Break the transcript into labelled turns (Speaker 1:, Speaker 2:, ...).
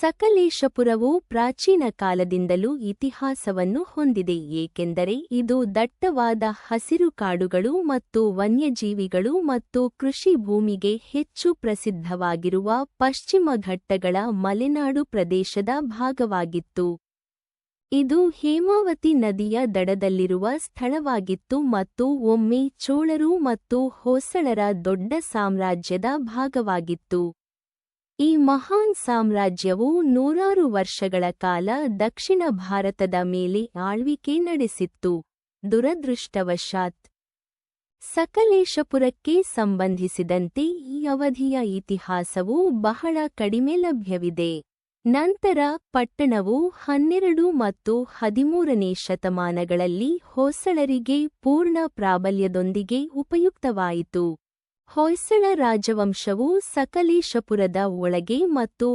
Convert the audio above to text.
Speaker 1: ಸಕಲೇಶಪುರವು ಪ್ರಾಚೀನ ಕಾಲದಿಂದಲೂ ಇತಿಹಾಸವನ್ನು ಹೊಂದಿದೆ, ಏಕೆಂದರೆ ಇದು ದಟ್ಟವಾದ ಹಸಿರು ಕಾಡುಗಳು ಮತ್ತು ವನ್ಯಜೀವಿಗಳು ಮತ್ತು ಕೃಷಿ ಭೂಮಿಗೆ ಹೆಚ್ಚು ಪ್ರಸಿದ್ಧವಾಗಿರುವ ಪಶ್ಚಿಮ ಘಟ್ಟಗಳ ಮಲೆನಾಡು ಪ್ರದೇಶದ ಭಾಗವಾಗಿತ್ತು. ಇದು ಹೇಮಾವತಿ ನದಿಯ ದಡದಲ್ಲಿರುವ ಸ್ಥಳವಾಗಿತ್ತು ಮತ್ತು ಒಮ್ಮೆ ಚೋಳರು ಮತ್ತು ಹೊಸಳರ ದೊಡ್ಡ ಸಾಮ್ರಾಜ್ಯದ ಭಾಗವಾಗಿತ್ತು. ಈ ಮಹಾನ್ ಸಾಮ್ರಾಜ್ಯವು ನೂರಾರು ವರ್ಷಗಳ ಕಾಲ ದಕ್ಷಿಣ ಭಾರತದ ಮೇಲೆ ಆಳ್ವಿಕೆ ನಡೆಸಿತ್ತು. ದುರದೃಷ್ಟವಶಾತ್ ಸಕಲೇಶಪುರಕ್ಕೆ ಸಂಬಂಧಿಸಿದಂತೆ ಈ ಅವಧಿಯ ಇತಿಹಾಸವು ಬಹಳ ಕಡಿಮೆ ಲಭ್ಯವಿದೆ. ನಂತರ ಪಟ್ಟಣವು ಹನ್ನೆರಡು ಮತ್ತು ಹದಿಮೂರನೇ ಶತಮಾನಗಳಲ್ಲಿ ಹೊಸಳರಿಗೆ ಪೂರ್ಣ ಪ್ರಾಬಲ್ಯದೊಂದಿಗೆ ಉಪಯುಕ್ತವಾಯಿತು. ಹೊಯ್ಸಳ ರಾಜವಂಶವು ಸಕಲೇಶಪುರದ ಒಳಗೆ ಮತ್ತು